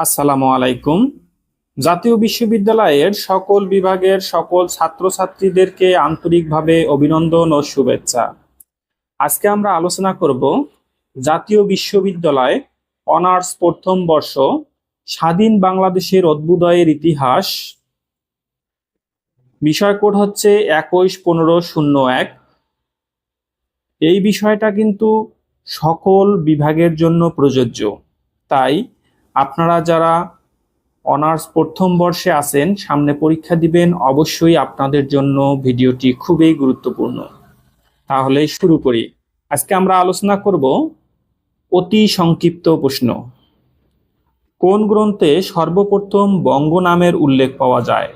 আসসালামু আলাইকুম। জাতীয় বিশ্ববিদ্যালয়ের সকল বিভাগের সকল ছাত্রছাত্রীদেরকে আন্তরিকভাবে অভিনন্দন ও শুভেচ্ছা। আজকে আমরা আলোচনা করব জাতীয় বিশ্ববিদ্যালয় অনার্স প্রথম বর্ষ স্বাধীন বাংলাদেশের অদ্ভুদয়ের ইতিহাস। বিষয় কোড হচ্ছে একুশ পনেরো শূন্য এক। এই বিষয়টা কিন্তু সকল বিভাগের জন্য প্রযোজ্য। তাই আপনারা যারা অনার্স প্রথম বর্ষে আছেন, সামনে পরীক্ষা দিবেন, অবশ্যই আপনাদের জন্য ভিডিওটি খুবই গুরুত্বপূর্ণ। তাহলে শুরু করি। আজকে আমরা আলোচনা করব অতি সংক্ষিপ্ত প্রশ্ন। কোন গ্রন্থে সর্বপ্রথম বঙ্গ নামের উল্লেখ পাওয়া যায়?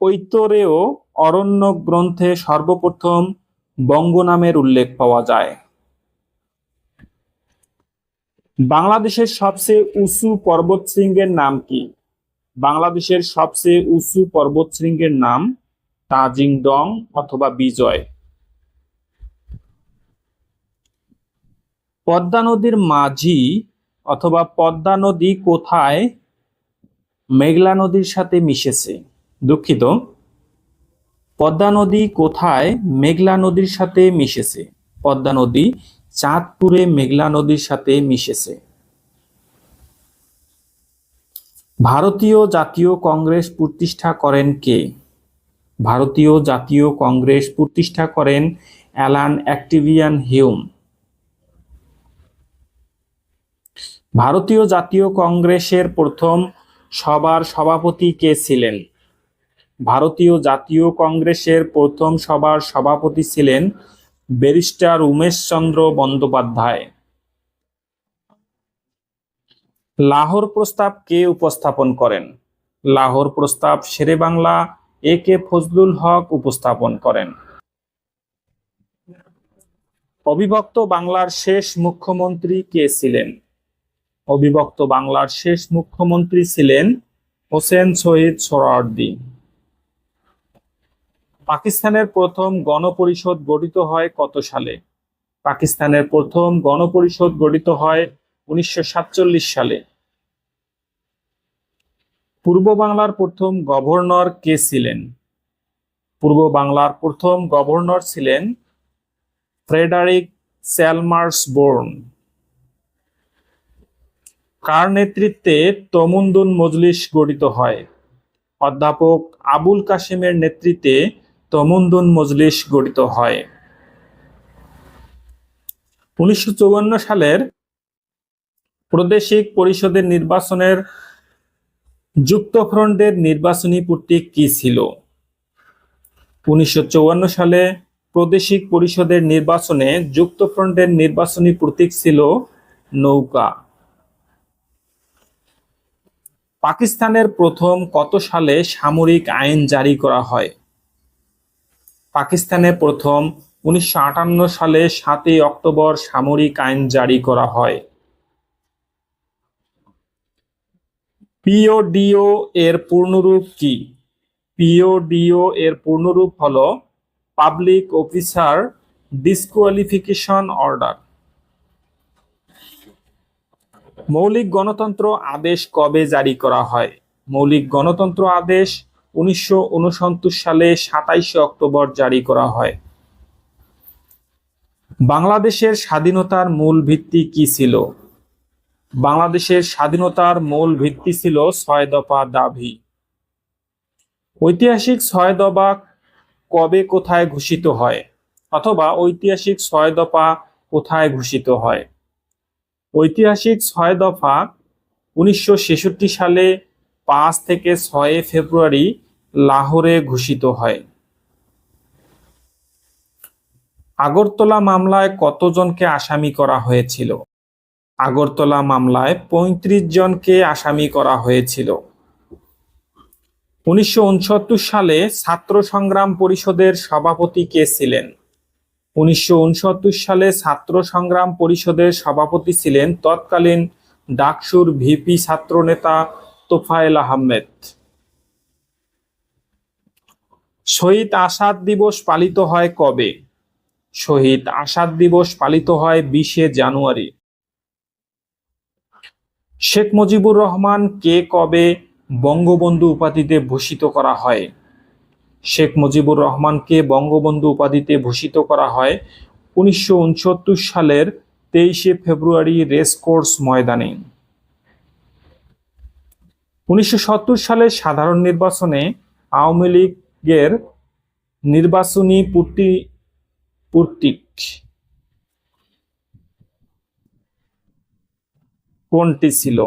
ঐতরেয় অরণ্য গ্রন্থে সর্বপ্রথম বঙ্গ নামের উল্লেখ পাওয়া যায়। বাংলাদেশের সবচেয়ে উঁচু পর্বত শৃঙ্গের নাম কি? বাংলাদেশের সবচেয়ে উঁচু পর্বতশৃঙ্গের নাম তাজিংডং অথবা বিজয়। পদ্মা নদীর মাঝি অথবা পদ্মা নদী কোথায় মেঘলা নদীর সাথে মিশেছে? দুঃখিত। পদ্মা নদী কোথায় মেঘলা নদীর সাথে মিশেছে? পদ্মা নদী চাঁদপুরে মেঘলা নদীর সাথে মিশেছে। ভারতীয় জাতীয় কংগ্রেস প্রতিষ্ঠা করেন কে? ভারতীয় জাতীয় কংগ্রেস প্রতিষ্ঠা করেন অ্যালান অ্যাক্টিভিয়ান হিউম। ভারতীয় জাতীয় কংগ্রেসের প্রথম সভার সভাপতি কে ছিলেন? ভারতীয় জাতীয় কংগ্রেসের প্রথম সভার সভাপতি ছিলেন ব্যারিস্টার উমেশচন্দ্র বন্দ্যোপাধ্যায়। লাহোর প্রস্তাব কে উপস্থাপন করেন? লাহোর প্রস্তাব শেরে বাংলা, এ কে ফজলুল হক উপস্থাপন করেন। অবিভক্ত বাংলার শেষ মুখ্যমন্ত্রী কে ছিলেন? অবিভক্ত বাংলার শেষ মুখ্যমন্ত্রী ছিলেন হোসেন শহীদ সোহরাওয়ার্দী পাকিস্তানের প্রথম গণপরিষদ গঠিত হয় কত সালে? পাকিস্তানের প্রথম গণপরিষদ গঠিত হয় উনিশশো সাতচল্লিশ সালে। পূর্ব বাংলার প্রথম গভর্নর কে ছিলেন? পূর্ব বাংলার প্রথম গভর্নর ছিলেন ফ্রেডারিক স্যালমার্স বোর্ন। কার নেতৃত্বে তমুন্দুন মজলিস গঠিত হয়? অধ্যাপক আবুল কাশিমের নেতৃত্বে তমুন্দুন মজলিস গঠিত হয়। উনিশশো সালের প্রাদেশিক পরিষদের নির্বাচনের যুক্তফ্রন্টের নির্বাচনী প্রতীক কি ছিল? উনিশশো সালে প্রাদেশিক পরিষদের নির্বাচনে যুক্তফ্রন্টের নির্বাচনী প্রতীক ছিল নৌকা। পাকিস্তানের প্রথম কত সালে সামরিক আইন জারি করা হয়? পাকিস্তানে প্রথম উনিশশো সালে সাতই অক্টোবর সামরিক আইন জারি করা হয়। পিওডিও এর পূর্ণরূপ কি? পিওডিও এর পূর্ণরূপ হল পাবলিক অফিসার ডিসকোয়ালিফিকেশন অর্ডার। মৌলিক গণতন্ত্র আদেশ কবে জারি করা হয়? মৌলিক গণতন্ত্র আদেশ উনিশশো সালে সাতাইশে অক্টোবর জারি করা হয়। বাংলাদেশের স্বাধীনতার মূল ভিত্তি কি ছিল? বাংলাদেশের স্বাধীনতার মূল ভিত্তি ছিল ছয় দফা দাবি। ঐতিহাসিক ছয় দফা কবে কোথায় ঘোষিত হয়? অথবা ঐতিহাসিক ছয় দফা কোথায় ঘোষিত হয়? ঐতিহাসিক ছয় দফা উনিশশো ছেষট্টি সালে পাঁচ থেকে ছয় ফেব্রুয়ারি লাহোরে ঘোষিত হয়। আগরতলা মামলায় কতজনকে আসামি করা হয়েছিল? আগরতলা মামলায় ৩৫ জনকে আসামি করা হয়েছিল। উনিশশো উনসত্তর সালে ছাত্র সংগ্রাম পরিষদের সভাপতি কে ছিলেন? উনিশশো উনসত্তর সালে ছাত্র সংগ্রাম পরিষদের সভাপতি ছিলেন তৎকালীন ডাকসুর ভিপি ছাত্রনেতা তোফায়েল আহমেদ। শহীদ আসাদ দিবস পালিত হয় কবে? শহীদ আসাদ দিবস পালিত হয় বিশে জানুয়ারি। শেখ মুজিবুর রহমান কে কবে বঙ্গবন্ধু উপাধিতে ভূষিত করা হয়? শেখ মুজিবুর রহমানকে বঙ্গবন্ধু উপাধিতে ভূষিত করা হয় উনিশশো উনসত্তর সালের তেইশে ফেব্রুয়ারি রেসকোর্স ময়দানে। উনিশশো সত্তর সালের সাধারণ নির্বাচনে আওয়ামী লীগের নির্বাচনী পূর্তি পূর্তিক কোনটি ছিল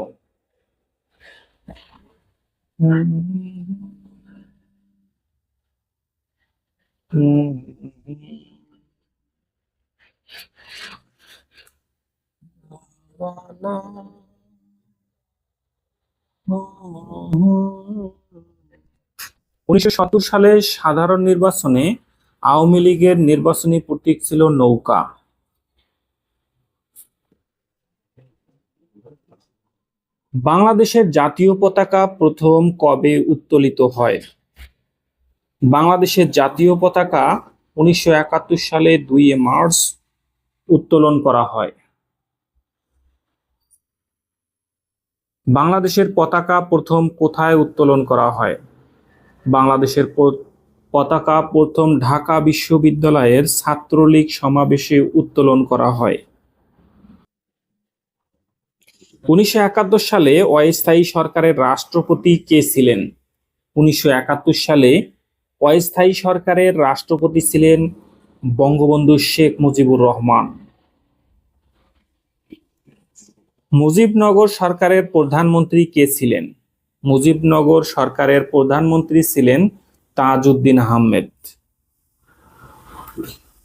উনিশশো সত্তর সালে সাধারণ নির্বাচনে আওয়ামী লীগের নির্বাচনী প্রতীক ছিল নৌকা। বাংলাদেশের জাতীয় পতাকা প্রথম কবে উত্তোলিত হয়? বাংলাদেশের জাতীয় পতাকা উনিশশো একাত্তর সালে দুই মার্চ উত্তোলন করা হয়। বাংলাদেশের পতাকা প্রথম কোথায় উত্তোলন করা হয়? বাংলাদেশের পতাকা প্রথম ঢাকা বিশ্ববিদ্যালয়ের ছাত্রলীগ সমাবেশে উত্তোলন করা হয়। উনিশশো একাত্তর সালে অস্থায়ী সরকারের রাষ্ট্রপতি কে ছিলেন? উনিশশো একাত্তর সালে অস্থায়ী সরকারের রাষ্ট্রপতি ছিলেন বঙ্গবন্ধু শেখ মুজিবুর রহমান। মুজিবনগর সরকারের প্রধানমন্ত্রী কে ছিলেন? মুজিবনগর সরকারের প্রধানমন্ত্রী ছিলেন তাজউদ্দিন আহমেদ।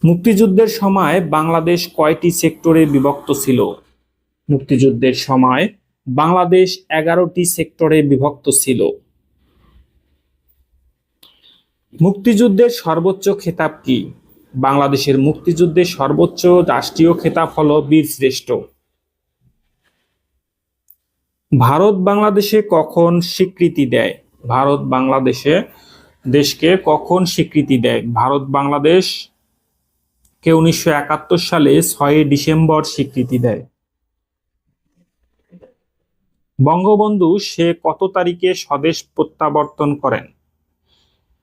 মুক্তিযুদ্ধের সময় বাংলাদেশ কয়টি সেক্টরে বিভক্ত ছিল? মুক্তিযুদ্ধের সময় বাংলাদেশ এগারোটি সেক্টরে বিভক্ত ছিল। মুক্তিযুদ্ধের সর্বোচ্চ খেতাব কি? বাংলাদেশের মুক্তিযুদ্ধের সর্বোচ্চ রাষ্ট্রীয় খেতাব হলো বীর শ্রেষ্ঠ ভারত বাংলাদেশে কখন স্বীকৃতি দেয়? ভারত বাংলাদেশে দেশকে কখন স্বীকৃতি দেয়? ভারত বাংলাদেশ কে উনিশশো একাত্তর সালে ছয় ডিসেম্বর স্বীকৃতি দেয়? বঙ্গবন্ধু সে কত তারিখে স্বদেশ প্রত্যাবর্তন করেন?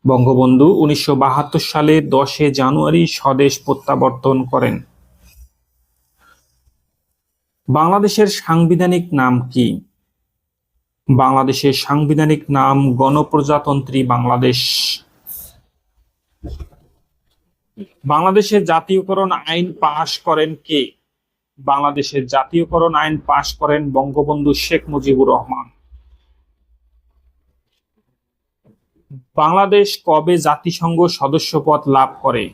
বঙ্গবন্ধু উনিশশো বাহাত্তর সালে দশে জানুয়ারি স্বদেশ প্রত্যাবর্তন করেন। বাংলাদেশের সাংবিধানিক নাম কি? বাংলাদেশের সাংবিধানিক নাম গণপ্রজাতন্ত্রী বাংলাদেশ। বাংলাদেশের জাতীয়করণ আইন পাশ করেন কে? বাংলাদেশের জাতীয়করণ আইন পাশ করেন বঙ্গবন্ধু শেখ মুজিবুর রহমান। বাংলাদেশ কবে জাতিসংঘ সদস্যপদ লাভ করে?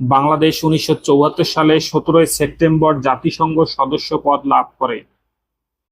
বাংলাদেশ উনিশশো চুয়াত্তর সালে সতেরোই সেপ্টেম্বর জাতিসংঘ সদস্যপদ লাভ করে।